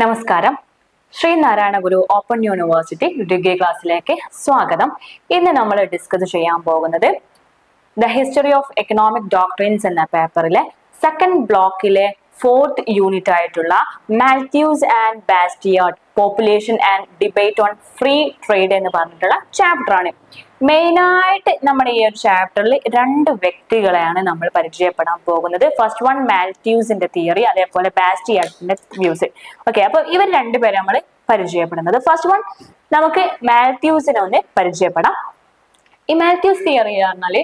നമസ്കാരം. Sreenarayana Guru open university degree ക്ലാസ്സിലേക്ക് സ്വാഗതം. ഇന്ന് നമ്മൾ ഡിസ്കസ് ചെയ്യാൻ പോകുന്നത് the history of economic doctrines എന്ന പേപ്പറിലെ സെക്കൻഡ് ബ്ലോക്കിലെ ഫോർത്ത് യൂണിറ്റ് ആയിട്ടുള്ള Malthus and Bastiat population and debate on free trade എന്ന് പറഞ്ഞിട്ടുള്ള ചാപ്റ്റർ ആണ്. മെയിനായിട്ട് നമ്മുടെ ഈ ഒരു ചാപ്റ്ററിൽ രണ്ട് വ്യക്തികളെയാണ് നമ്മൾ പരിചയപ്പെടാൻ പോകുന്നത്. ഫസ്റ്റ് വൺ മാൽറ്റ്യൂസിന്റെ തിയറി അതേപോലെ ബാസ്റ്റിയാർഡിന്റെ വ്യൂസ് ഓക്കെ അപ്പൊ ഇവർ രണ്ടുപേരെ നമ്മൾ പരിചയപ്പെടുന്നത്. ഫസ്റ്റ് വൺ നമുക്ക് മാൽറ്റ്യൂസിനെ ഒന്ന് പരിചയപ്പെടാം. ഈ മാത്യൂസ് തിയറി പറഞ്ഞാൽ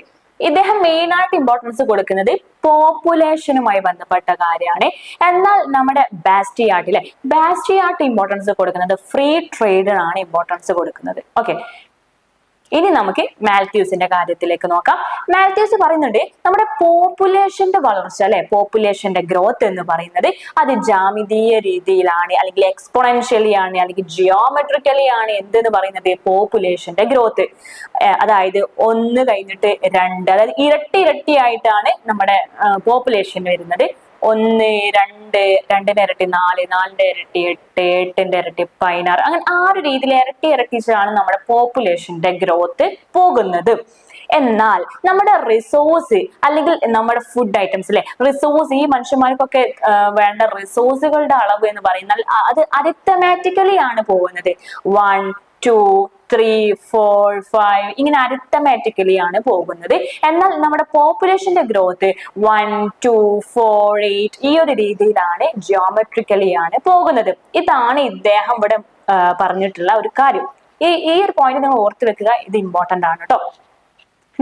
ഇദ്ദേഹം മെയിൻ ആയിട്ട് ഇമ്പോർട്ടൻസ് കൊടുക്കുന്നത് പോപ്പുലേഷനുമായി ബന്ധപ്പെട്ട കാര്യമാണ്. എന്നാൽ നമ്മുടെ ബാസ്റ്റിയാട്ടിലെ ബാസ്റ്റിയാർട്ട് ഇമ്പോർട്ടൻസ് കൊടുക്കുന്നത് ഫ്രീ ട്രേഡിനാണ് ഇമ്പോർട്ടൻസ് കൊടുക്കുന്നത്. ഓക്കെ ഇനി നമുക്ക് മാൽത്യൂസിന്റെ കാര്യത്തിലേക്ക് നോക്കാം. മാൽത്യൂസ് പറയുന്നുണ്ട് നമ്മുടെ പോപ്പുലേഷന്റെ വളർച്ച അല്ലെ? പോപ്പുലേഷന്റെ ഗ്രോത്ത് എന്ന് പറയുന്നത് അത് ജാമിതീയ രീതിയിലാണ് അല്ലെങ്കിൽ എക്സ്പൊണൻഷ്യലി ആണ് അല്ലെങ്കിൽ ജിയോമെട്രിക്കലി ആണ് എന്തെന്ന് പറയുന്നത് പോപ്പുലേഷന്റെ ഗ്രോത്ത്. അതായത് ഒന്ന് കഴിഞ്ഞിട്ട് രണ്ട് അതായത് ഇരട്ടി ഇരട്ടിയായിട്ടാണ് നമ്മുടെ പോപ്പുലേഷൻ വരുന്നത്. ഒന്ന് രണ്ട് രണ്ടിന്റെ ഇരട്ടി നാല് നാലിന്റെ ഇരട്ടി എട്ട് എട്ടിന്റെ ഇരട്ടി പതിനാറ്. അങ്ങനെ ആ ഒരു രീതിയിൽ ഇരട്ടി ഇരട്ടിച്ചാണ് നമ്മുടെ പോപ്പുലേഷന്റെ ഗ്രോത്ത് പോകുന്നത്. എന്നാൽ നമ്മുടെ റിസോഴ്സ് അല്ലെങ്കിൽ നമ്മുടെ ഫുഡ് ഐറ്റംസ് അല്ലെ റിസോഴ്സ് ഈ മനുഷ്യന്മാർക്കൊക്കെ വേണ്ട റിസോഴ്സുകളുടെ അളവ് എന്ന് പറയുന്നത് അത് അരിത്തമാറ്റിക്കലി ആണ് പോകുന്നത്. One two three four five ഇങ്ങനെ അരിത്തമാറ്റിക്കലി ആണ് പോകുന്നത്. എന്നാൽ നമ്മുടെ പോപ്പുലേഷന്റെ growth one two four eight ഈ ഒരു രീതിയിലാണ് ജിയോമെട്രിക്കലി ആണ് പോകുന്നത്. ഇതാണ് ഇദ്ദേഹം ഇവിടെ പറഞ്ഞിട്ടുള്ള ഒരു കാര്യം. ഈ ഈ ഒരു പോയിന്റ് നിങ്ങൾ ഓർത്ത് വെക്കുക ഇത് ഇമ്പോർട്ടന്റ് ആണ് കേട്ടോ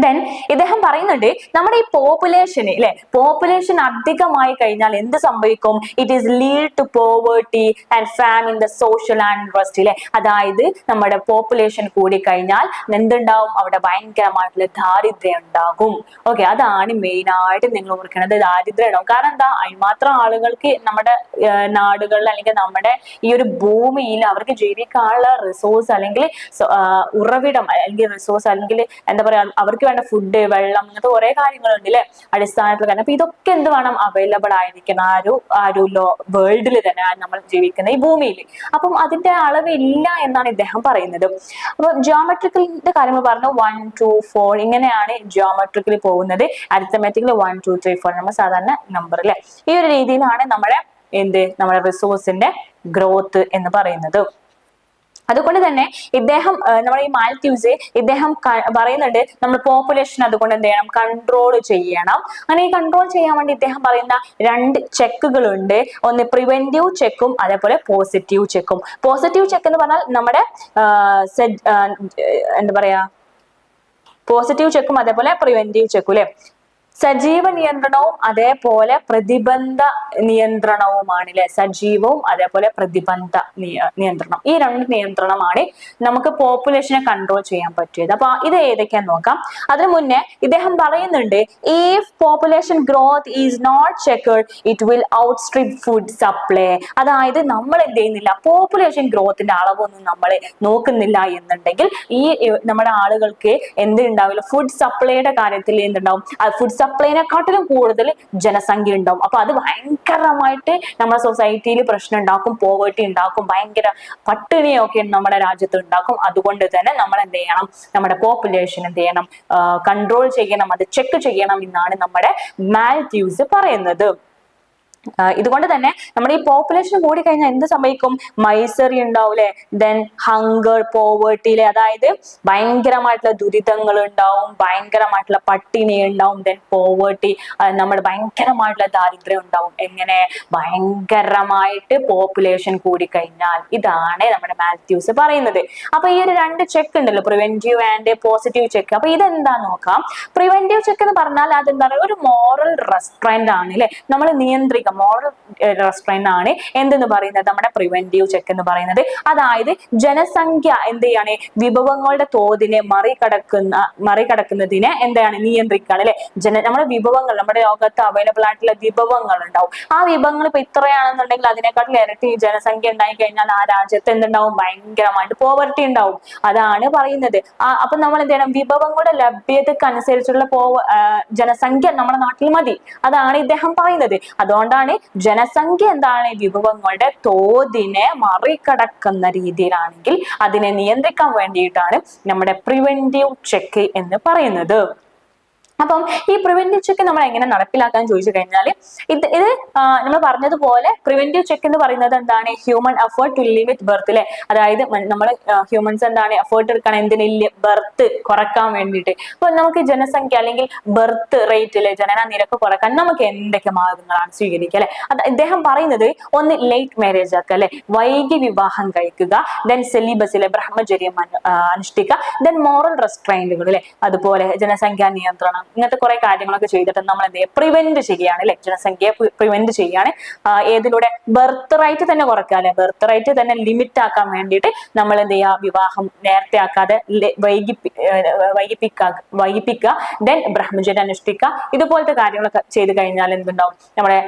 ദെൻ ഇദ്ദേഹം പറയുന്നുണ്ട് നമ്മുടെ ഈ പോപ്പുലേഷന് അല്ലെ പോപ്പുലേഷൻ അധികമായി കഴിഞ്ഞാൽ എന്ത് സംഭവിക്കും? It is lead to poverty and farm in the social and trust അല്ലെ അതായത് നമ്മുടെ പോപ്പുലേഷൻ കൂടി കഴിഞ്ഞാൽ എന്തുണ്ടാവും? അവിടെ ഭയങ്കരമായിട്ടുള്ള ദാരിദ്ര്യം ഉണ്ടാകും. ഓക്കെ അതാണ് മെയിൻ ആയിട്ട് നിങ്ങൾ ഓർക്കുന്നത് ദാരിദ്ര്യം ഉണ്ടാവും. കാരണം എന്താ? അതിമാത്രം ആളുകൾക്ക് നമ്മുടെ നാടുകളിൽ അല്ലെങ്കിൽ നമ്മുടെ ഈ ഒരു ഭൂമിയിൽ അവർക്ക് ജീവിക്കാനുള്ള റിസോഴ്സ് അല്ലെങ്കിൽ ഉറവിടം അല്ലെങ്കിൽ റിസോഴ്സ് അല്ലെങ്കിൽ എന്താ പറയാ അവർക്ക് വേണ്ട ഫുഡ് വെള്ളം അങ്ങനത്തെ കുറെ കാര്യങ്ങളുണ്ട് അല്ലെ അടിസ്ഥാനത്തിൽ കാരണം അപ്പൊ ഇതൊക്കെ എന്ത് വേണം? അവൈലബിൾ ആയിരിക്കണം. ആ ഒരു ആ ഒരു ലോ വേൾഡിൽ തന്നെ നമ്മൾ ജീവിക്കുന്ന ഈ ഭൂമിയിൽ അപ്പം അതിന്റെ അളവില്ല എന്നാണ് ഇദ്ദേഹം പറയുന്നത്. അപ്പൊ ജിയോമെട്രിക്കലിന്റെ കാര്യങ്ങൾ പറഞ്ഞു. വൺ ടു ഫോർ ഇങ്ങനെയാണ് ജിയോമെട്രിക്കലി പോകുന്നത്. Arithmetically one two three four നമ്മൾ സാധാരണ നമ്പർ അല്ലെ ഈ ഒരു രീതിയിലാണ് നമ്മുടെ എന്ത്? നമ്മുടെ റിസോഴ്സിന്റെ ഗ്രോത്ത് എന്ന് പറയുന്നത്. അതുകൊണ്ട് തന്നെ ഇദ്ദേഹം നമ്മുടെ ഈ മാൽത്യൂസ് ഇദ്ദേഹം പറയുന്നുണ്ട് നമ്മൾ പോപ്പുലേഷൻ അതുകൊണ്ട് എന്ത് ചെയ്യണം? കൺട്രോൾ ചെയ്യണം. അങ്ങനെ ഈ കൺട്രോൾ ചെയ്യാൻ വേണ്ടി ഇദ്ദേഹം പറയുന്ന രണ്ട് ചെക്കുകളുണ്ട് ഒന്ന് പ്രിവെന്റീവ് ചെക്കും അതേപോലെ പോസിറ്റീവ് ചെക്കും പോസിറ്റീവ് ചെക്ക് എന്ന് പറഞ്ഞാൽ നമ്മുടെ എന്താ പറയാ? പോസിറ്റീവ് ചെക്കും അതേപോലെ പ്രിവെന്റീവ് ചെക്കും അല്ലെ സജീവ നിയന്ത്രണവും അതേപോലെ പ്രതിബന്ധ നിയന്ത്രണവുമാണ് അല്ലെ സജീവവും അതേപോലെ പ്രതിബന്ധ നിയന്ത്രണം. ഈ രണ്ട് നിയന്ത്രണമാണ് നമുക്ക് പോപ്പുലേഷനെ കൺട്രോൾ ചെയ്യാൻ പറ്റിയത്. അപ്പൊ ഇത് ഏതൊക്കെയാന്ന് നോക്കാം. അതിനു മുന്നേ ഇദ്ദേഹം പറയുന്നുണ്ട് if population growth is not checked it will out outstrip food supply അതായത് നമ്മൾ എന്ത് ചെയ്യുന്നില്ല പോപ്പുലേഷൻ ഗ്രോത്തിന്റെ അളവൊന്നും നമ്മൾ നോക്കുന്നില്ല എന്നുണ്ടെങ്കിൽ ഈ നമ്മുടെ ആളുകൾക്ക് എന്തുണ്ടാവില്ല? ഫുഡ് സപ്ലൈയുടെ കാര്യത്തിൽ എന്തുണ്ടാവും? ഫുഡ് സപ്ലൈനെക്കാട്ടിലും കൂടുതൽ ജനസംഖ്യ ഉണ്ടാവും. അപ്പൊ അത് ഭയങ്കരമായിട്ട് നമ്മുടെ സൊസൈറ്റിയിൽ പ്രശ്നം ഉണ്ടാക്കും പോവേർട്ടി ഉണ്ടാക്കും ഭയങ്കര പട്ടിണിയൊക്കെ നമ്മുടെ രാജ്യത്ത് ഉണ്ടാക്കും. അതുകൊണ്ട് തന്നെ നമ്മൾ എന്ത് ചെയ്യണം? നമ്മുടെ പോപ്പുലേഷൻ എന്ത് ചെയ്യണം? കൺട്രോൾ ചെയ്യണം അത് ചെക്ക് ചെയ്യണം എന്നാണ് നമ്മുടെ മാൽത്യൂസ് പറയുന്നത്. ഇതുകൊണ്ട് തന്നെ നമ്മുടെ ഈ പോപ്പുലേഷൻ കൂടി കഴിഞ്ഞാൽ എന്ത് സംഭവിക്കും? മൈസറി ഉണ്ടാവൂലേ ദെൻ ഹങ്കർ പോവേർട്ടിയിലെ അതായത് ഭയങ്കരമായിട്ടുള്ള ദുരിതങ്ങൾ ഉണ്ടാവും ഭയങ്കരമായിട്ടുള്ള പട്ടിണി ഉണ്ടാവും ദെൻ പോവേർട്ടി നമ്മുടെ ഭയങ്കരമായിട്ടുള്ള ദാരിദ്ര്യം ഉണ്ടാവും. എങ്ങനെ? ഭയങ്കരമായിട്ട് പോപ്പുലേഷൻ കൂടി കഴിഞ്ഞാൽ ഇതാണ് നമ്മുടെ മാത്യൂസ് പറയുന്നത്. അപ്പൊ ഈ ഒരു രണ്ട് ചെക്ക് ഉണ്ടല്ലോ പ്രിവെന്റീവ് ആൻഡ് പോസിറ്റീവ് ചെക്ക് അപ്പൊ ഇതെന്താ നോക്കാം? പ്രിവെന്റീവ് ചെക്ക് എന്ന് പറഞ്ഞാൽ അതെന്താണ്? ഒരു മോറൽ റെസ്ട്രൈന്റ് ആണ് അല്ലെ നമ്മൾ നിയന്ത്രിക്കുക മോറൽ റെസ്ട്രൈന്റ് ആണ് എന്തെന്ന് പറയുന്നത്? നമ്മുടെ പ്രിവെന്റീവ് ചെക്ക് എന്ന് പറയുന്നത്. അതായത് ജനസംഖ്യ എന്ത് ചെയ്യാണ് വിഭവങ്ങളുടെ തോതിനെ മറികടക്കുന്ന മറികടക്കുന്നതിനെ എന്താണ് നിയന്ത്രിക്കുകയാണ് അല്ലെ? ജന നമ്മുടെ വിഭവങ്ങൾ നമ്മുടെ ലോകത്ത് അവൈലബിൾ ആയിട്ടുള്ള വിഭവങ്ങൾ ഉണ്ടാവും. ആ വിഭവങ്ങൾ ഇപ്പൊ ഇത്രയാണെന്നുണ്ടെങ്കിൽ അതിനെക്കാട്ടിൽ ഇരട്ടി ജനസംഖ്യ ഉണ്ടായി കഴിഞ്ഞാൽ ആ രാജ്യത്ത് എന്തുണ്ടാവും? ഭയങ്കരമായിട്ട് പോവർട്ടി ഉണ്ടാവും. അതാണ് പറയുന്നത്. അപ്പൊ നമ്മൾ എന്ത് ചെയ്യണം? വിഭവങ്ങളുടെ ലഭ്യതക്ക് അനുസരിച്ചുള്ള പോ ജനസംഖ്യ നമ്മുടെ നാട്ടിൽ മതി. അതാണ് ഇദ്ദേഹം പറയുന്നത്. അതുകൊണ്ടാണ് എന്താണ്? ജനസംഖ്യ എന്താണ് വിഭവങ്ങളുടെ തോതിനെ മറികടക്കുന്ന രീതിയിലാണെങ്കിൽ അതിനെ നിയന്ത്രിക്കാൻ വേണ്ടിയിട്ടാണ് നമ്മുടെ പ്രിവെന്റീവ് ചെക്ക് എന്ന് പറയുന്നത്. അപ്പം ഈ പ്രിവെന്റീവ് ചെക്ക് നമ്മൾ എങ്ങനെ നടപ്പിലാക്കാൻ ചോദിച്ചു കഴിഞ്ഞാൽ ഇത് ഇത് നമ്മൾ പറഞ്ഞതുപോലെ പ്രിവെന്റീവ് ചെക്ക് എന്ന് പറയുന്നത് എന്താണ്? Human effort to with birth അല്ലെ അതായത് നമ്മൾ ഹ്യൂമൻസ് എന്താണ് എഫേർട്ട് എടുക്കണം എന്തിനില്ല ബർത്ത് കുറയ്ക്കാൻ വേണ്ടിയിട്ട്. അപ്പൊ നമുക്ക് ജനസംഖ്യ അല്ലെങ്കിൽ ബർത്ത് റേറ്റ് അല്ലെ ജനന നിരക്ക് കുറയ്ക്കാൻ നമുക്ക് എന്തൊക്കെ മാർഗങ്ങളാണ് സ്വീകരിക്കുക അല്ലെ? അത് ഇദ്ദേഹം പറയുന്നത് ഒന്ന് ലേറ്റ് മാരേജ് ആക്കുക അല്ലെ? വൈകി വിവാഹം കഴിക്കുക ദെൻ സെലിബസിലെ ബ്രഹ്മചര്യം അനുഷ്ഠിക്കുക ദെൻ മോറൽ റെസ്ട്രൈൻഡുകൾ അല്ലെ അതുപോലെ ജനസംഖ്യാ നിയന്ത്രണം ഇങ്ങനത്തെ കുറെ കാര്യങ്ങളൊക്കെ ചെയ്തിട്ട് നമ്മൾ എന്ത് ചെയ്യുക പ്രിവെന്റ് ചെയ്യുകയാണ് അല്ലെ ജനസംഖ്യയെ പ്രിവെന്റ് ചെയ്യുകയാണ്. ഏതിലൂടെ ബർത്ത് റൈറ്റ് തന്നെ കുറയ്ക്കുക അല്ലെ ബർത്ത് റൈറ്റ് തന്നെ ലിമിറ്റ് ആക്കാൻ വേണ്ടിയിട്ട് നമ്മൾ എന്ത് ചെയ്യുക വിവാഹം നേരത്തെ ആക്കാതെ വൈകി വൈകിപ്പിക്കുക വൈകിപ്പിക്കുക ദെൻ ബ്രഹ്മചര്യം അനുഷ്ഠിക്കുക. ഇതുപോലത്തെ കാര്യങ്ങളൊക്കെ ചെയ്തു കഴിഞ്ഞാൽ എന്തുണ്ടാവും? നമ്മുടെ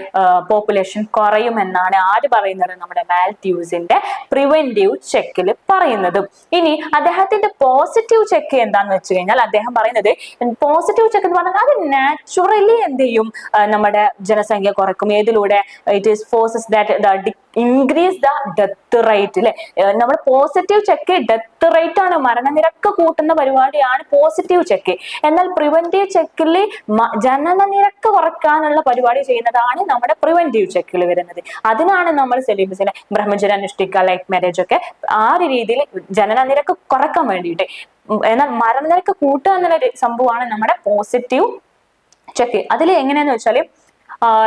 പോപ്പുലേഷൻ കുറയുമെന്നാണ് ആര് പറയുന്നത്? നമ്മുടെ മാൽറ്റ്യൂസിന്റെ പ്രിവെന്റീവ് ചെക്കിൽ പറയുന്നത്. ഇനി അദ്ദേഹത്തിന്റെ പോസിറ്റീവ് ചെക്ക് എന്താന്ന് വെച്ച് കഴിഞ്ഞാൽ അദ്ദേഹം പറയുന്നത് പോസിറ്റീവ് ചെക്ക് എന്ന് പറഞ്ഞാൽ അത് നാച്ചുറലി എന്ത് ചെയ്യും? നമ്മുടെ ജനസംഖ്യ കുറക്കും ഏതിലൂടെ? It is forces that increase the death rate അല്ലെ നമ്മൾ പോസിറ്റീവ് ചെക്ക് ഡെത്ത് റേറ്റ് ആണ്. മരണനിരക്ക് കൂട്ടുന്ന പരിപാടിയാണ് പോസിറ്റീവ് ചെക്ക് എന്നാൽ പ്രിവെന്റീവ് ചെക്കിൽ ജനന നിരക്ക് കുറക്കാനുള്ള പരിപാടി ചെയ്യുന്നതാണ് നമ്മുടെ പ്രിവെന്റീവ് ചെക്കിൽ വരുന്നത്. അതിനാണ് നമ്മൾ സെലിബസിനെ ബ്രഹ്മചര്യ അനുഷ്ഠിക്കുക ലൈഫ് മാരേജ് ഒക്കെ ആ ഒരു രീതിയിൽ ജനന നിരക്ക് കുറയ്ക്കാൻ വേണ്ടിയിട്ട്. എന്നാൽ മരണനിരക്ക് കൂട്ടുക എന്നുള്ള സംഭവമാണ് നമ്മുടെ പോസിറ്റീവ് ചെക്ക് അതിൽ എങ്ങനെയാന്ന് വെച്ചാൽ ആ,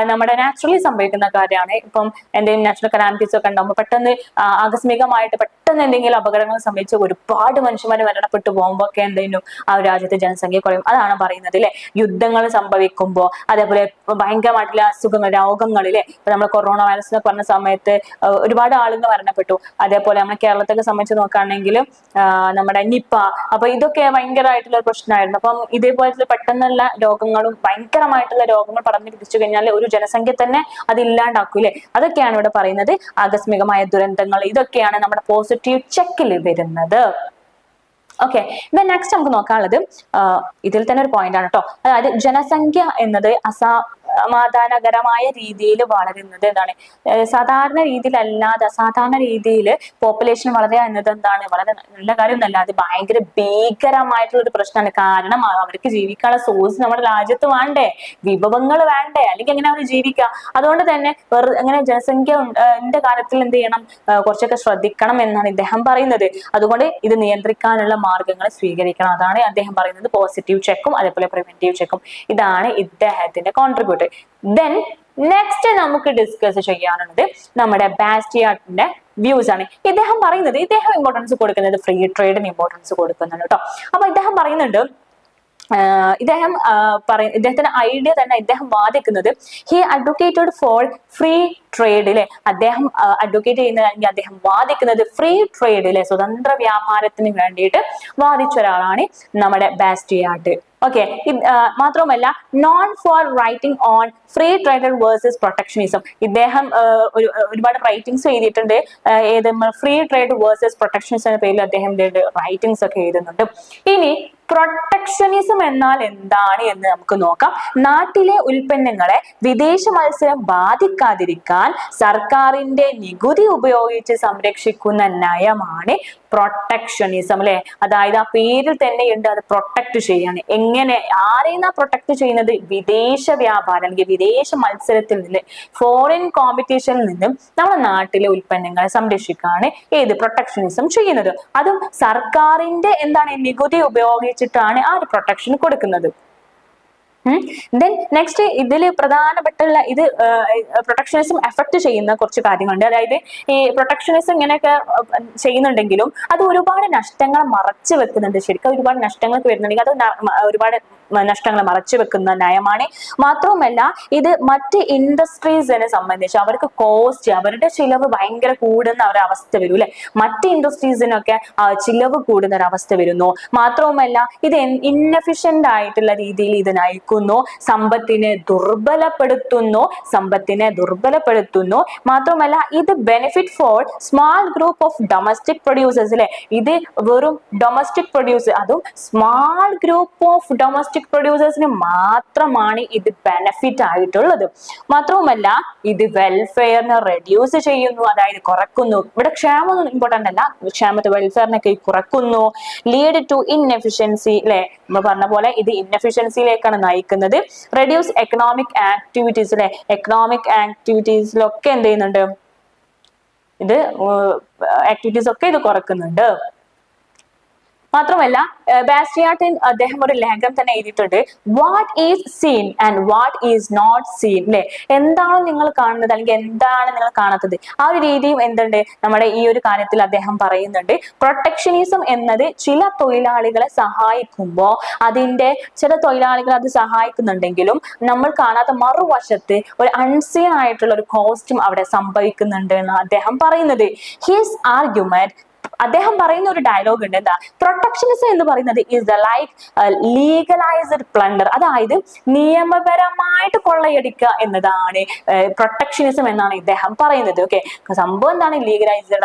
നമ്മുടെ നാച്ചുറലി സംഭവിക്കുന്ന കാര്യമാണ്. ഇപ്പം എന്തെങ്കിലും നാച്ചുറൽ കലാമിറ്റീസ് ഒക്കെ ഉണ്ടാകുമ്പോൾ പെട്ടെന്ന് ആകസ്മികമായിട്ട് പെട്ടെന്ന് എന്തെങ്കിലും അപകടങ്ങൾ സംഭവിച്ച് ഒരുപാട് മനുഷ്യന്മാർ മരണപ്പെട്ടു പോകുമ്പോൾ ഒക്കെ എന്തെങ്കിലും ആ രാജ്യത്തെ ജനസംഖ്യ കുറയും. അതാണ് പറയുന്നത് അല്ലെ യുദ്ധങ്ങൾ സംഭവിക്കുമ്പോൾ അതേപോലെ ഭയങ്കരമായിട്ടുള്ള അസുഖങ്ങൾ രോഗങ്ങളിലെ ഇപ്പൊ നമ്മൾ കൊറോണ വൈറസ് എന്ന് പറഞ്ഞ സമയത്ത് ഒരുപാട് ആളുകൾ മരണപ്പെട്ടു. അതേപോലെ നമ്മൾ കേരളത്തൊക്കെ സംബന്ധിച്ച് നോക്കുകയാണെങ്കിൽ നമ്മുടെ നിപ്പ അപ്പൊ ഇതൊക്കെ ഭയങ്കരമായിട്ടുള്ള ഒരു പ്രശ്നമായിരുന്നു. അപ്പം ഇതേപോലത്തെ പെട്ടെന്നുള്ള രോഗങ്ങളും ഭയങ്കരമായിട്ടുള്ള രോഗങ്ങൾ പടർന്നു പിടിച്ചു കഴിഞ്ഞാൽ ഒരു ജനസംഖ്യ തന്നെ അത് ഇല്ലാണ്ടാക്കൂലേ അതൊക്കെയാണ് ഇവിടെ പറയുന്നത്. ആകസ്മികമായ ദുരന്തങ്ങൾ ഇതൊക്കെയാണ് നമ്മുടെ പോസിറ്റീവ് ചെക്കിൽ വരുന്നത്. ഓക്കെ ദെൻ നെക്സ്റ്റ് നമുക്ക് നോക്കാനുള്ളത് ഇതിൽ തന്നെ ഒരു പോയിന്റ് ആണ് കേട്ടോ അതായത് ജനസംഖ്യ എന്നത് അസമാധാനകരമായ രീതിയിൽ വളരുന്നത് എന്താണ്? സാധാരണ രീതിയിലല്ലാതെ അസാധാരണ രീതിയിൽ പോപ്പുലേഷൻ വളരുക എന്നത് എന്താണ്? വളരെ നല്ല കാര്യമൊന്നല്ല അത് ഭയങ്കര ഭീകരമായിട്ടുള്ള ഒരു പ്രശ്നമാണ്. കാരണം അവർക്ക് ജീവിക്കാനുള്ള സോഴ്സ് നമ്മുടെ രാജ്യത്ത് വേണ്ടേ? വിഭവങ്ങൾ വേണ്ടേ? അല്ലെങ്കിൽ എങ്ങനെ അവർ ജീവിക്കുക അതുകൊണ്ട് തന്നെ വെറുതെ അങ്ങനെ ജനസംഖ്യ എന്റെ കാര്യത്തിൽ എന്ത് ചെയ്യണം? കുറച്ചൊക്കെ ശ്രദ്ധിക്കണം എന്നാണ് ഇദ്ദേഹം പറയുന്നത്. അതുകൊണ്ട് ഇത് നിയന്ത്രിക്കാനുള്ള മാർഗങ്ങൾ സ്വീകരിക്കണം. അതാണ് അദ്ദേഹം പറയുന്നത്. പോസിറ്റീവ് ചെക്കും അതേപോലെ പ്രിവെന്റീവ് ചെക്കും ഇതാണ് ഇദ്ദേഹത്തിന്റെ കോൺട്രിബ്യൂട്ട് ദെൻ നെക്സ്റ്റ് നമുക്ക് ഡിസ്കസ് ചെയ്യാനുള്ളത് നമ്മുടെ ബാസ്റ്റിയാട്ടിന്റെ വ്യൂസ് ആണ്. ഇദ്ദേഹം പറയുന്നത് ഇദ്ദേഹം ഇമ്പോർട്ടൻസ് കൊടുക്കുന്നത് ഫ്രീ ട്രേഡിന് ഇമ്പോർട്ടൻസ് കൊടുക്കുന്നുണ്ട് കേട്ടോ അപ്പൊ ഇദ്ദേഹം പറയുന്നുണ്ട് ഇദ്ദേഹം പറയ ഇദ്ദേഹത്തിന്റെ ഐഡിയ തന്നെ ഇദ്ദേഹം വാദിക്കുന്നത് he advocated for free trade അല്ലെ? അദ്ദേഹം അഡ്വക്കേറ്റ് ചെയ്യുന്ന അല്ലെങ്കിൽ അദ്ദേഹം വാദിക്കുന്നത് ഫ്രീ ട്രേഡ് അല്ലെ? സ്വതന്ത്ര വ്യാപാരത്തിന് വേണ്ടിയിട്ട് വാദിച്ച ഒരാളാണ് നമ്മുടെ ബാസ്റ്റിയാട്ട് ഓക്കെ മാത്രവുമല്ല known for writing on free traded versus protectionism ഇദ്ദേഹം ഒരു ഒരുപാട് റൈറ്റിംഗ്സ് എഴുതിയിട്ടുണ്ട്. ഏത് ഫ്രീ ട്രേഡ് വേഴ്സസ് പ്രൊട്ടക്ഷനിസം എന്ന പേരിൽ അദ്ദേഹം റൈറ്റിംഗ്സ് ഒക്കെ എഴുതുന്നുണ്ട്. ഇനി പ്രൊട്ടക്ഷനിസം എന്നാൽ എന്താണ് എന്ന് നമുക്ക് നോക്കാം. നാട്ടിലെ ഉൽപ്പന്നങ്ങളെ വിദേശ മത്സരം ബാധിക്കാതിരിക്കാൻ സർക്കാരിന്റെ നികുതി ഉപയോഗിച്ച് സംരക്ഷിക്കുന്ന നയമാണ് പ്രൊട്ടക്ഷനിസം അല്ലെ? അതായത് ആ പേരിൽ തന്നെ ഉണ്ട് അത് പ്രൊട്ടക്ട് ചെയ്യാണ് എങ്ങനെ? ആരെയാണ് പ്രൊട്ടക്ട് ചെയ്യുന്നത്? വിദേശ വ്യാപാരം അല്ലെങ്കിൽ വിദേശ മത്സരത്തിൽ നിന്ന് ഫോറിൻ കോമ്പറ്റീഷനിൽ നിന്നും നമ്മുടെ നാട്ടിലെ ഉൽപ്പന്നങ്ങളെ സംരക്ഷിക്കാണ് ഏത് പ്രൊട്ടക്ഷനിസം ചെയ്യുന്നത്. അതും സർക്കാരിന്റെ എന്താണ് നികുതി ഉപയോഗിച്ചിട്ടാണ് ആ ഒരു പ്രൊട്ടക്ഷൻ കൊടുക്കുന്നത്. ദെൻ നെക്സ്റ്റ് ഇതിൽ പ്രധാനപ്പെട്ടുള്ള ഇത് പ്രൊട്ടക്ഷനിസം എഫക്ട് ചെയ്യുന്ന കുറച്ച് കാര്യങ്ങളുണ്ട്. അതായത് ഈ പ്രൊട്ടക്ഷനിസം ഇങ്ങനെയൊക്കെ ചെയ്യുന്നുണ്ടെങ്കിലും അത് ഒരുപാട് നഷ്ടങ്ങൾ മറച്ചു വെക്കുന്നുണ്ട്. ശരിക്കും ഒരുപാട് നഷ്ടങ്ങൾക്ക് വരുന്നുണ്ടെങ്കിൽ അത് ഒരുപാട് നഷ്ടങ്ങൾ മറച്ചു വെക്കുന്ന നയമാണ്. മാത്രവുമല്ല ഇത് മറ്റ് ഇൻഡസ്ട്രീസിനെ സംബന്ധിച്ച് അവർക്ക് കോസ്റ്റ് അവരുടെ ചിലവ് ഭയങ്കര കൂടുന്ന ഒരു അവസ്ഥ വരും അല്ലെ? മറ്റ് ഇൻഡസ്ട്രീസിനൊക്കെ ചിലവ് കൂടുന്ന ഒരു അവസ്ഥ വരുന്നു. മാത്രവുമല്ല ഇത് ഇന്നഫിഷ്യന്റ് ആയിട്ടുള്ള രീതിയിൽ ഇത് നയിക്കുന്നു. സമ്പത്തിനെ ദുർബലപ്പെടുത്തുന്നു. സമ്പത്തിനെ ദുർബലപ്പെടുത്തുന്നു. മാത്രമല്ല ഇത് benefit for small group of domestic producers അല്ലെ? ഇത് വെറും ഡൊമസ്റ്റിക് പ്രൊഡ്യൂസർ അതും small group of domestic domestic പ്രൊഡ്യൂസേഴ്സിന് മാത്രമാണ് ഇത് ബെനഫിറ്റ് ആയിട്ടുള്ളത്. മാത്രവുമല്ല ഇത് വെൽഫെയറിനെ റെഡ്യൂസ് ചെയ്യുന്നു അതായത് കുറക്കുന്നു. ഇവിടെ ക്ഷേമം ഇമ്പോർട്ടന്റ് അല്ല. ക്ഷേമത്തെ വെൽഫെയറിനൊക്കെ കുറക്കുന്നു. ലീഡ് ടു ഇൻഎഫിഷ്യൻസി അല്ലെ നമ്മൾ പറഞ്ഞ പോലെ ഇത് ഇൻഎഫിഷ്യൻസിയിലേക്കാണ് നയിക്കുന്നത്. റെഡ്യൂസ് എക്കണോമിക് ആക്ടിവിറ്റീസ് അല്ലെ എക്കണോമിക് ആക്ടിവിറ്റീസിലൊക്കെ എന്ത് ചെയ്യുന്നുണ്ട്? ഇത് ആക്ടിവിറ്റീസ് ഒക്കെ ഇത് കുറക്കുന്നുണ്ട്. മാത്രമല്ല ബാസ്റ്റിയാട്ടിൻ അദ്ദേഹം ഒരു ലേഖനം തന്നെ എഴുതിയിട്ടുണ്ട്. What is seen and what is not seen അല്ലെ എന്താണ് നിങ്ങൾ കാണുന്നത്? അല്ലെങ്കിൽ എന്താണ് നിങ്ങൾ കാണാത്തത്? ആ ഒരു രീതിയും എന്തുണ്ട്? നമ്മുടെ ഈ ഒരു കാര്യത്തിൽ അദ്ദേഹം പറയുന്നുണ്ട്. പ്രൊട്ടക്ഷനിസം എന്നത് ചില തൊഴിലാളികളെ സഹായിക്കുമ്പോൾ അതിന്റെ ചില തൊഴിലാളികൾ അത് സഹായിക്കുന്നുണ്ടെങ്കിലും നമ്മൾ കാണാത്ത മറുവശത്ത് ഒരു അൺസീൻ ആയിട്ടുള്ള ഒരു കോസ്റ്റും അവിടെ സംഭവിക്കുന്നുണ്ട് എന്ന് അദ്ദേഹം പറയുന്നത്. ഹിസ് ആർഗ്യുമെന്റ് അദ്ദേഹം പറയുന്ന ഒരു ഡയലോഗ് ഉണ്ട് എന്താ? പ്രൊട്ടക്ഷനിസം എന്ന് പറയുന്നത് is the like legalized plunder അതായത് നിയമപരമായിട്ട് കൊള്ളയടിക്കുക എന്നതാണ് പ്രൊട്ടക്ഷനിസം എന്നാണ് ഇദ്ദേഹം പറയുന്നത്. ഓക്കെ സംഭവം എന്താണ്? ലീഗലൈസ്ഡ്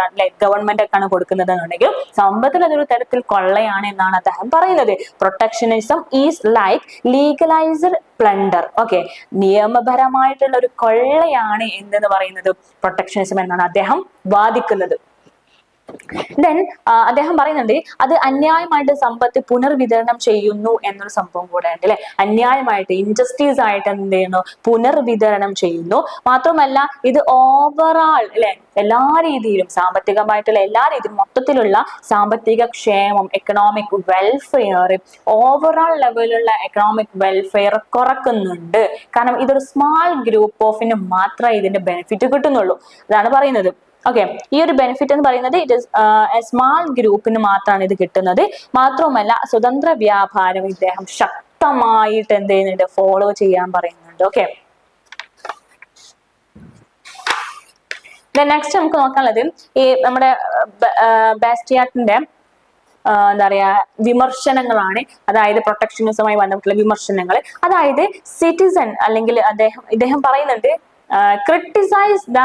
ഗവൺമെന്റ് ഒക്കെയാണ് കൊടുക്കുന്നത് എന്നുണ്ടെങ്കിൽ സമ്പത്തിൽ അതൊരു തരത്തിൽ കൊള്ളയാണ് എന്നാണ് അദ്ദേഹം പറയുന്നത്. Protectionism is like legalized plunder okay നിയമപരമായിട്ടുള്ള ഒരു കൊള്ളയാണ് എന്തെന്ന് പറയുന്നത്? പ്രൊട്ടക്ഷനിസം എന്നാണ് അദ്ദേഹം വാദിക്കുന്നത്. ദെൻ അദ്ദേഹം പറയുന്നുണ്ട് അത് അന്യായമായിട്ട് സമ്പത്ത് പുനർവിതരണം ചെയ്യുന്നു എന്നൊരു സംഭവം കൂടെ ഉണ്ട് അല്ലെ? അന്യായമായിട്ട് ഇൻജസ്റ്റീസ് ആയിട്ട് എന്ത് ചെയ്യുന്നു? പുനർവിതരണം ചെയ്യുന്നു. മാത്രമല്ല ഇത് ഓവറാൾ അല്ലെ? എല്ലാ രീതിയിലും സാമ്പത്തികമായിട്ടുള്ള എല്ലാ രീതിയിലും മൊത്തത്തിലുള്ള സാമ്പത്തിക ക്ഷേമം എക്കണോമിക് വെൽഫെയർ ഓവറാൾ ലെവലിലുള്ള എക്കണോമിക് വെൽഫെയർ കുറക്കുന്നുണ്ട്. കാരണം ഇതൊരു സ്മാൾ ഗ്രൂപ്പ് ഓഫിന് മാത്രമേ ഇതിന്റെ ബെനിഫിറ്റ് കിട്ടുന്നുള്ളൂ. അതാണ് പറയുന്നത്. ഓക്കെ ഈ ഒരു ബെനിഫിറ്റ് എന്ന് പറയുന്നത് ഇറ്റ് ഇസ് സ്മാൾ ഗ്രൂപ്പിന് മാത്രമാണ് ഇത് കിട്ടുന്നത്. മാത്രവുമല്ല സ്വതന്ത്ര വ്യാപാരം ഇദ്ദേഹം ശക്തമായിട്ട് എന്ത് ചെയ്യുന്നുണ്ട്? ഫോളോ ചെയ്യാൻ പറയുന്നുണ്ട്. ഓക്കെ നെക്സ്റ്റ് നമുക്ക് നോക്കാനുള്ളത് ഈ നമ്മുടെ ബാസ്റ്റിയാട്ടിന്റെ എന്താ പറയാ വിമർശനങ്ങളാണ്. അതായത് പ്രൊട്ടക്ഷനിസമായി ബന്ധപ്പെട്ടുള്ള വിമർശനങ്ങൾ. അതായത് സിറ്റിസൺ അല്ലെങ്കിൽ അദ്ദേഹം ഇദ്ദേഹം പറയുന്നുണ്ട് criticize the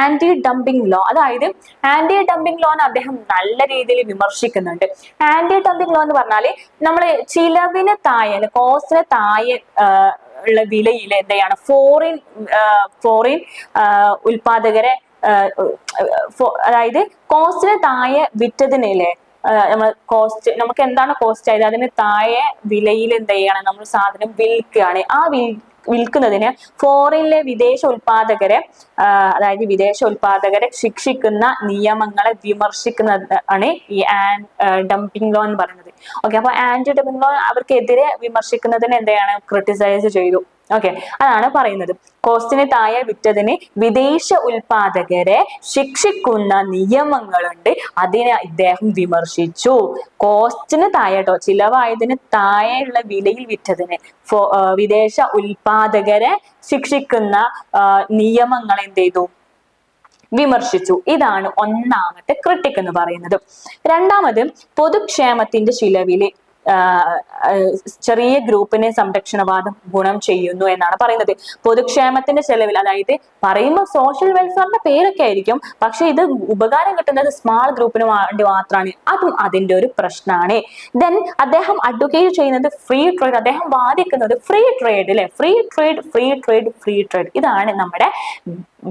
anti dumping law അതായത് ആന്റി ഡംപിംഗ് ലോനെ അദ്ദേഹം നല്ല രീതിയിൽ വിമർശിക്കുന്നുണ്ട്. ആന്റി ഡംപിംഗ് ലോ എന്ന് പറഞ്ഞാൽ നമ്മൾ ചിലവിന് താഴെ കോസ്റ്റിന് താഴെ ഉള്ള വിലയിൽ എന്തെയാണ്? ഫോറിൻ ഫോറിൻ ഉൽപാദകരെ അതായത് കോസ്റ്റിന് താഴെ വിറ്റതിനില്ലേ നമ്മൾ കോസ്റ്റ് നമുക്ക് എന്താണ് കോസ്റ്റ് ആയത്? അതിന് താഴെ വിലയിൽ എന്ത് ചെയ്യണം നമ്മൾ സാധനം വിൽക്കുകയാണ്. ആ വിൽ വിൽക്കുന്നതിന് ഫോറിനിലെ വിദേശ ഉൽപാദകരെ അതായത് വിദേശ ഉൽപാദകരെ ശിക്ഷിക്കുന്ന നിയമങ്ങളെ വിമർശിക്കുന്നതാണ് ഈ ആൻ ഡംപിംഗ് ലോ എന്ന് പറയുന്നത്. ഓക്കെ അപ്പൊ ആന്റി ഡംപിംഗ് ലോ അവർക്കെതിരെ വിമർശിക്കുന്നതിന് എന്തെയാണ് ക്രിട്ടിസൈസ് ചെയ്തു. ഓക്കെ അതാണ് പറയുന്നത്. കോസ്റ്റിന് താഴെ വിറ്റതിന് വിദേശ ഉൽപാദകരെ ശിക്ഷിക്കുന്ന നിയമങ്ങളുണ്ട്. അതിനെ ഇദ്ദേഹം വിമർശിച്ചു. കോസ്റ്റിന് താഴെ ചിലവായതിന് താഴെയുള്ള വിലയിൽ വിറ്റതിന് വിദേശ ഉൽപാദകരെ ശിക്ഷിക്കുന്ന നിയമങ്ങൾ എന്ത് ചെയ്തു? വിമർശിച്ചു. ഇതാണ് ഒന്നാമത്തെ ക്രിട്ടിക് എന്ന് പറയുന്നത്. രണ്ടാമത് പൊതുക്ഷേമത്തിന്റെ ചിലവിൽ ചെറിയ ഗ്രൂപ്പിനെ സംരക്ഷണവാദം ഗുണം ചെയ്യുന്നു എന്നാണ് പറയുന്നത്. പൊതുക്ഷേമത്തിന്റെ ചെലവിൽ അതായത് പറയുമ്പോൾ സോഷ്യൽ വെൽഫെയറിന്റെ പേരൊക്കെ ആയിരിക്കും പക്ഷെ ഇത് ഉപകാരം കിട്ടുന്നത് സ്മാൾ ഗ്രൂപ്പിന് വേണ്ടി മാത്രമാണ്. അതും അതിന്റെ ഒരു പ്രശ്നമാണ് ദെൻ അദ്ദേഹം അഡ്വക്കേറ്റ് ചെയ്യുന്നത് ഫ്രീ ട്രേഡ് അദ്ദേഹം വാദിക്കുന്നത് ഫ്രീ ട്രേഡ് അല്ലെ free trade free trade free trade ഇതാണ് നമ്മുടെ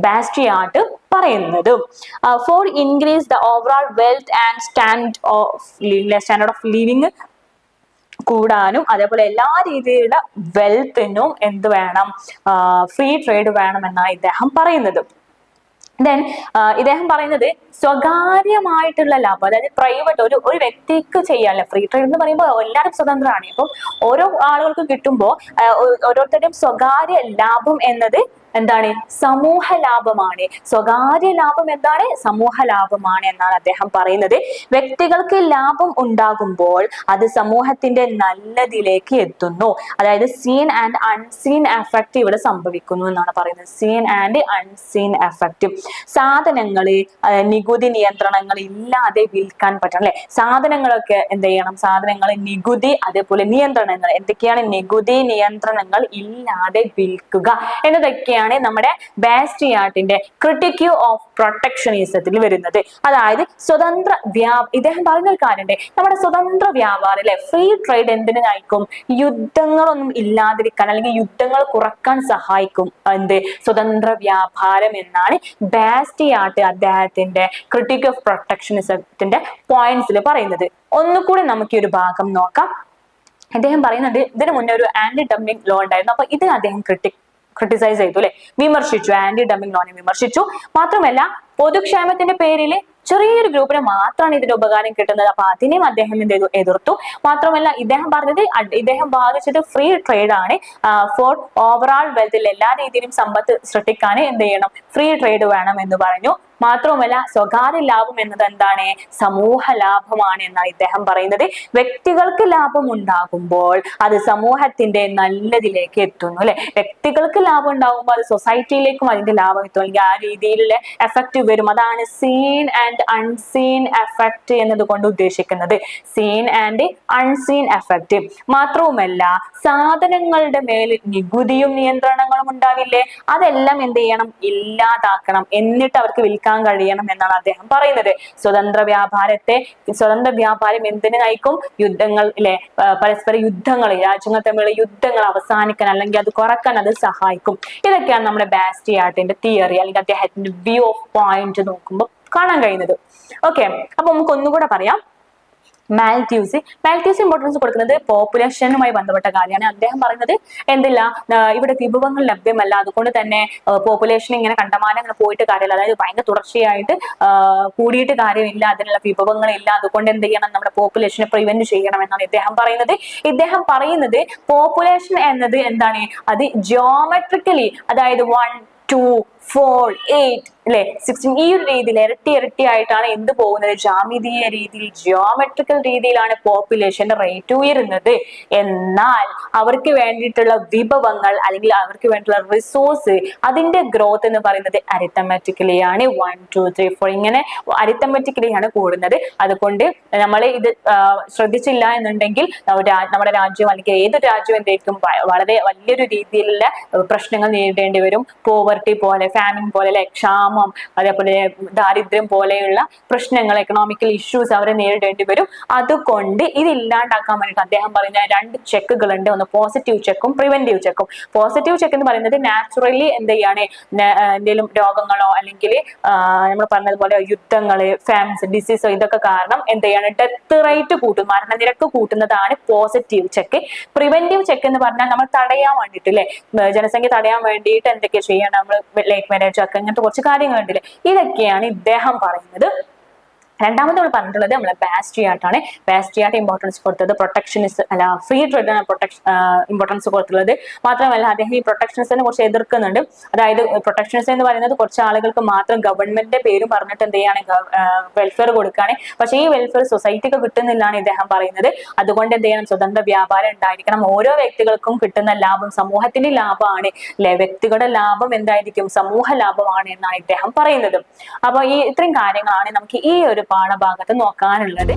ബാസ്റ്റിയാട്ട് പറയുന്നത്. For increase the overall wealth and stand of standard of living കൂടാനും അതേപോലെ എല്ലാ രീതിയിലുള്ള വെൽത്തിനും എന്ത് വേണം? ഫ്രീ ട്രേഡ് വേണമെന്നാണ് ഇദ്ദേഹം പറയുന്നത്. ദെൻ ഇദ്ദേഹം പറയുന്നത് സ്വകാര്യമായിട്ടുള്ള ലാഭം അതായത് പ്രൈവറ്റ് ഒരു ഒരു വ്യക്തിക്ക് ചെയ്യാനല്ല ഫ്രീ ട്രേഡ് എന്ന് പറയുമ്പോൾ എല്ലാവരും സ്വതന്ത്രമാണ് ഇപ്പം ഓരോ ആളുകൾക്ക് കിട്ടുമ്പോൾ ഓരോരുത്തരുടെയും സ്വകാര്യ ലാഭം എന്നത് എന്താണ്? സമൂഹ ലാഭമാണ്. സ്വകാര്യ ലാഭം എന്താണ്? സമൂഹ ലാഭമാണ് എന്നാണ് അദ്ദേഹം പറയുന്നത്. വ്യക്തികൾക്ക് ലാഭം ഉണ്ടാകുമ്പോൾ അത് സമൂഹത്തിന്റെ നല്ലതിലേക്ക് എത്തുന്നു. അതായത് സീൻ ആൻഡ് അൺസീൻ എഫക്റ്റ് ഇവിടെ സംഭവിക്കുന്നു എന്നാണ് പറയുന്നത്. സീൻ ആൻഡ് അൺസീൻ എഫക്റ്റ് സാധനങ്ങൾ നികുതി നിയന്ത്രണങ്ങൾ ഇല്ലാതെ വിൽക്കാൻ പറ്റണം അല്ലെ? സാധനങ്ങളൊക്കെ എന്ത് ചെയ്യണം? സാധനങ്ങൾ നികുതി അതേപോലെ നിയന്ത്രണങ്ങൾ. എന്തൊക്കെയാണ്? നികുതി നിയന്ത്രണങ്ങൾ ഇല്ലാതെ വിൽക്കുക. എന്നതൊക്കെയാണ് ഇതൊക്കെയാണ് നമ്മുടെ ബാസ്റ്റിയാട്ടിന്റെ ക്രിട്ടിക് ഓഫ് പ്രൊട്ടക്ഷനിസത്തിൽ വരുന്നത്. അതായത് സ്വതന്ത്ര വ്യാ ഇദ്ദേഹം പറയുന്ന ഒരു കാര്യമുണ്ട് നമ്മുടെ സ്വതന്ത്ര വ്യാപാരം അല്ലെ? ഫ്രീ ട്രേഡ് എന്തിനു നയിക്കും യുദ്ധങ്ങളൊന്നും ഇല്ലാതിരിക്കാൻ അല്ലെങ്കിൽ യുദ്ധങ്ങൾ കുറയ്ക്കാൻ സഹായിക്കും. എന്ത്? സ്വതന്ത്ര വ്യാപാരം എന്നാണ് ബാസ്റ്റിയാട്ട് അദ്ദേഹത്തിന്റെ ക്രിട്ടിക് ഓഫ് പ്രൊട്ടക്ഷനിസത്തിന്റെ പോയിന്റ്സിൽ പറയുന്നത്. ഒന്നുകൂടി നമുക്ക് ഈ ഒരു ഭാഗം നോക്കാം. അദ്ദേഹം പറയുന്നുണ്ട് ഇതിനു മുന്നേ ഒരു ആന്റി ഡംപിംഗ് ലോ ഉണ്ടായിരുന്നു. അപ്പൊ ഇതിന് അദ്ദേഹം ക്രിട്ടിക് ക്രിട്ടിസൈസ് ചെയ്തു അല്ലെ? വിമർശിച്ചു. ആന്റി ഡംപിംഗ് ലോനെ വിമർശിച്ചു. മാത്രമല്ല പൊതുക്ഷേമത്തിന്റെ പേരിൽ ചെറിയൊരു ഗ്രൂപ്പിന് മാത്രമാണ് ഇതിന്റെ ഉപകാരം കിട്ടുന്നത്. അപ്പൊ അതിനെയും അദ്ദേഹം എന്ത് ചെയ്തു? എതിർത്തു. മാത്രമല്ല ഇദ്ദേഹം പറഞ്ഞത് ഇദ്ദേഹം ബാധിച്ചത് ഫ്രീ ട്രേഡ് ആണ്. ഫോർ ഓവറോൾ വെൽത്തിൽ എല്ലാ രീതിയിലും സമ്പത്ത് സൃഷ്ടിക്കാൻ എന്ത് ചെയ്യണം? ഫ്രീ ട്രേഡ് വേണം എന്ന് പറഞ്ഞു. മാത്രവുമല്ല സ്വകാര്യ ലാഭം എന്നത് എന്താണ്? സമൂഹ ലാഭമാണ് എന്നാണ് ഇദ്ദേഹം പറയുന്നത്. വ്യക്തികൾക്ക് ലാഭം ഉണ്ടാകുമ്പോൾ അത് സമൂഹത്തിന്റെ നല്ലതിലേക്ക് എത്തുന്നു അല്ലെ? വ്യക്തികൾക്ക് ലാഭം ഉണ്ടാകുമ്പോൾ അത് സൊസൈറ്റിയിലേക്കും അതിന്റെ ലാഭം എത്തും. അല്ലെങ്കിൽ ആ രീതിയിലുള്ള എഫക്റ്റ് വരും. അതാണ് സീൻ ആൻഡ് അൺസീൻ എഫക്റ്റ് എന്നതുകൊണ്ട് ഉദ്ദേശിക്കുന്നത്. സീൻ ആൻഡ് അൺസീൻ എഫക്റ്റ് മാത്രവുമല്ല സാധനങ്ങളുടെ മേൽ നികുതിയും നിയന്ത്രണങ്ങളും ഉണ്ടാവില്ലേ? അതെല്ലാം എന്ത് ചെയ്യണം? ഇല്ലാതാക്കണം. എന്നിട്ട് അവർക്ക് കഴിയണം എന്നാണ് അദ്ദേഹം പറയുന്നത്. സ്വതന്ത്ര വ്യാപാരത്തെ സ്വതന്ത്ര വ്യാപാരം എന്തിനു നയിക്കും? യുദ്ധങ്ങൾ അല്ലെ പരസ്പര യുദ്ധങ്ങൾ രാജ്യങ്ങൾ തമ്മിലുള്ള യുദ്ധങ്ങൾ അവസാനിക്കാൻ അല്ലെങ്കിൽ അത് കുറയ്ക്കാൻ അത് സഹായിക്കും. ഇതൊക്കെയാണ് നമ്മുടെ ബാസ്റ്റിയാട്ടിന്റെ തിയറി അല്ലെങ്കിൽ അദ്ദേഹത്തിന്റെ വ്യൂ ഓഫ് പോയിന്റ് നോക്കുമ്പോൾ കാണാൻ കഴിയുന്നത്. ഓക്കെ അപ്പൊ നമുക്ക് ഒന്നുകൂടെ പറയാം. മാൽറ്റ്യൂസ് മാൽറ്റ്യൂസ് ഇമ്പോർട്ടൻസ് കൊടുക്കുന്നത് പോപ്പുലേഷനുമായി ബന്ധപ്പെട്ട കാര്യമാണ്. അദ്ദേഹം പറയുന്നത് എന്തില്ല ഇവിടെ വിഭവങ്ങൾ ലഭ്യമല്ല. അതുകൊണ്ട് തന്നെ പോപ്പുലേഷൻ ഇങ്ങനെ കണ്ടമാനം ഇങ്ങനെ പോയിട്ട് കാര്യമില്ല. അതായത് ഭയങ്കര തുടർച്ചയായിട്ട് കൂടിയിട്ട് കാര്യമില്ല. അതിനുള്ള വിഭവങ്ങളില്ല. അതുകൊണ്ട് എന്ത് ചെയ്യണം? നമ്മുടെ പോപ്പുലേഷനെ പ്രിവെന്റ് ചെയ്യണം എന്നാണ് ഇദ്ദേഹം പറയുന്നത്. ഇദ്ദേഹം പറയുന്നത് പോപ്പുലേഷൻ എന്നത് എന്താണ്? അത് ജിയോമെട്രിക്കലി അതായത് വൺ ടു ഫോർ എയ്റ്റ് അല്ലെ സിക്സ്റ്റീൻ ഈ ഒരു രീതിയിൽ ഇരട്ടി ഇരട്ടി ആയിട്ടാണ് എന്ത് പോകുന്നത്? ജാമിതീയ രീതിയിൽ ജിയോമെട്രിക്കൽ രീതിയിലാണ് പോപ്പുലേഷന്റെ റേറ്റ് ഉയരുന്നത്. എന്നാൽ അവർക്ക് വേണ്ടിയിട്ടുള്ള വിഭവങ്ങൾ അല്ലെങ്കിൽ അവർക്ക് വേണ്ടിയിട്ടുള്ള റിസോഴ്സ് അതിന്റെ ഗ്രോത്ത് എന്ന് പറയുന്നത് അരിത്തമാറ്റിക്കലി ആണ്. വൺ ടു ത്രീ ഫോർ ഇങ്ങനെ അരിത്തമാറ്റിക്കലി ആണ് കൂടുന്നത്. അതുകൊണ്ട് നമ്മൾ ഇത് ശ്രദ്ധിച്ചില്ല എന്നുണ്ടെങ്കിൽ നമ്മുടെ രാജ്യം അല്ലെങ്കിൽ ഏത് രാജ്യം എന്തായിരിക്കും വളരെ വലിയൊരു രീതിയിലുള്ള പ്രശ്നങ്ങൾ നേരിടേണ്ടി വരും. പോവർട്ടി പോലെ ഫാമിൻ പോലെ അല്ലെ ക്ഷാമം അതേപോലെ ദാരിദ്ര്യം പോലെയുള്ള പ്രശ്നങ്ങൾ എക്കണോമിക്കൽ ഇഷ്യൂസ് അവരെ നേരിടേണ്ടി വരും. അതുകൊണ്ട് ഇത് ഇല്ലാണ്ടാക്കാൻ വേണ്ടിയിട്ട് അദ്ദേഹം പറയുന്ന രണ്ട് ചെക്കുകൾ ഉണ്ട്. ഒന്ന് പോസിറ്റീവ് ചെക്കും പ്രിവെന്റീവ് ചെക്കും പോസിറ്റീവ് ചെക്ക് എന്ന് പറയുന്നത് നാച്ചുറലി എന്ത് ചെയ്യാണ്? എന്തെങ്കിലും രോഗങ്ങളോ അല്ലെങ്കിൽ നമ്മൾ പറഞ്ഞതുപോലെ യുദ്ധങ്ങൾ ഫാംസ് ഡിസീസോ ഇതൊക്കെ കാരണം എന്ത് ചെയ്യാണ്? ഡെത്ത് റേറ്റ് കൂട്ടും മരണനിരക്ക് കൂട്ടുന്നതാണ് പോസിറ്റീവ് ചെക്ക് പ്രിവെന്റീവ് ചെക്ക് എന്ന് പറഞ്ഞാൽ നമ്മൾ തടയാൻ വേണ്ടിയിട്ട് അല്ലെ ജനസംഖ്യ തടയാൻ വേണ്ടിയിട്ട് എന്തൊക്കെ ചെയ്യണം? നമ്മൾ ലൈഫ് മാരേജ് ഒക്കെ അങ്ങനത്തെ കുറച്ച് കാര്യങ്ങളുണ്ടല്ലേ? ഇതൊക്കെയാണ് ഇദ്ദേഹം പറയുന്നത്. രണ്ടാമത് നമ്മൾ പറഞ്ഞിട്ടുള്ളത് നമ്മളെ ബാസ്റ്റിയാട്ടാണ് ബാസ്റ്റിയാട്ട് ഇമ്പോർട്ടൻസ് കൊടുത്തത് പ്രൊട്ടക്ഷനിസ് അല്ല ഫ്രീ ട്രേഡിനാണ് പ്രൊട്ടക്ഷൻ ഇമ്പോർട്ടൻസ് കൊടുത്തുള്ളത് മാത്രമല്ല അദ്ദേഹം ഈ പ്രൊട്ടക്ഷനിസിനെ കുറിച്ച് എതിർക്കുന്നുണ്ട്. അതായത് പ്രൊട്ടക്ഷനിസം എന്ന് പറയുന്നത് കുറച്ച് ആളുകൾക്ക് മാത്രം ഗവൺമെന്റിന്റെ പേരും പറഞ്ഞിട്ട് എന്ത് ചെയ്യാണ് വെൽഫെയർ കൊടുക്കുകയാണ് പക്ഷേ ഈ വെൽഫെയർ സൊസൈറ്റിക്ക് കിട്ടുന്നില്ലാണ് ഇദ്ദേഹം പറയുന്നത്. അതുകൊണ്ട് എന്ത് ചെയ്യണം സ്വതന്ത്ര വ്യാപാരം ഉണ്ടായിരിക്കണം. ഓരോ വ്യക്തികൾക്കും കിട്ടുന്ന ലാഭം സമൂഹത്തിന്റെ ലാഭമാണ്. അല്ലെ വ്യക്തികളുടെ ലാഭം എന്തായിരിക്കും? സമൂഹ ലാഭമാണ് എന്നാണ് ഇദ്ദേഹം പറയുന്നത്. അപ്പോൾ ഈ ഇത്രയും കാര്യങ്ങളാണ് നമുക്ക് ഈ ഒരു പാഠഭാഗത്ത് നോക്കാനുള്ളത്.